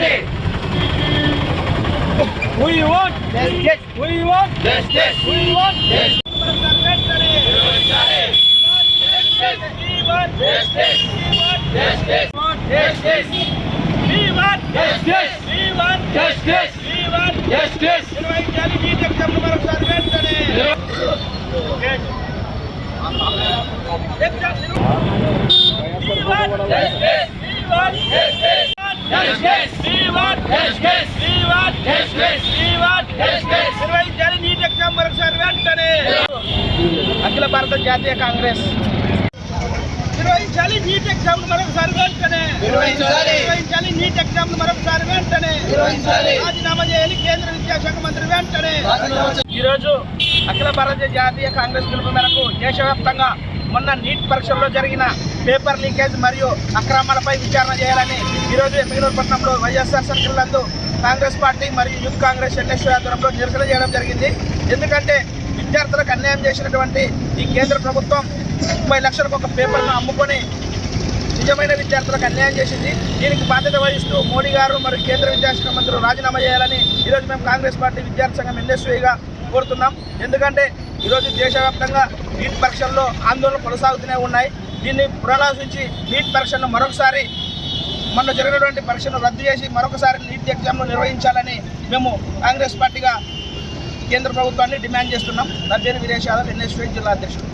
We want justice. We want justice. We want justice. We want justice. We want నిర్వహించాలి. NEET exam మరొకసారి వెంటనే అఖిల భారత జాతీయ కాంగ్రెస్ నిర్వహించాలి నీట్ ఎగ్జామ్ మరొకసారి వెంటనే నిర్వహించాలి నీట్ ఎగ్జామ్ మరొకసారి వెంటనే రాజీనామా చేయాలి కేంద్ర విద్యాశాఖ మంత్రి వెంటనే. ఈరోజు అఖిల భారత జాతీయ కాంగ్రెస్ పిలుపు మేరకు దేశవ్యాప్తంగా మొన్న నీట్ పరీక్షల్లో జరిగిన పేపర్ లీకేజ్ మరియు అక్రమాలపై విచారణ చేయాలని ఈరోజు ఎమ్మెల్యేపట్నంలో వైఎస్ఆర్ సర్కిల్ నందు కాంగ్రెస్ పార్టీ మరియు యూత్ కాంగ్రెస్ ఎన్ఎస్యూ ఆధ్వర్యంలో నిరసన చేయడం జరిగింది. ఎందుకంటే విద్యార్థులకు అన్యాయం చేసినటువంటి ఈ కేంద్ర ప్రభుత్వం ముప్పై లక్షలకు ఒక పేపర్ను అమ్ముకొని నిజమైన విద్యార్థులకు అన్యాయం చేసింది. దీనికి బాధ్యత వహిస్తూ మోడీ గారు మరియు కేంద్ర విద్యాశాఖ మంత్రులు రాజీనామా చేయాలని ఈరోజు మేము కాంగ్రెస్ పార్టీ విద్యార్థి సంఘం ఎన్ఎస్యూగా కోరుతున్నాం. ఎందుకంటే ఈరోజు దేశవ్యాప్తంగా నీట్ పరీక్షల్లో ఆందోళనలు కొనసాగుతూనే ఉన్నాయి. దీన్ని పునరాలోచించి నీట్ పరీక్షను మరొకసారి మొన్న జరిగినటువంటి పరీక్షను రద్దు చేసి మరొకసారి నీట్ ఎగ్జామ్ను నిర్వహించాలని మేము కాంగ్రెస్ పార్టీగా కేంద్ర ప్రభుత్వాన్ని డిమాండ్ చేస్తున్నాం. నా పేరు విదేశాల ఎన్ఎస్ జిల్లా అధ్యక్షుడు.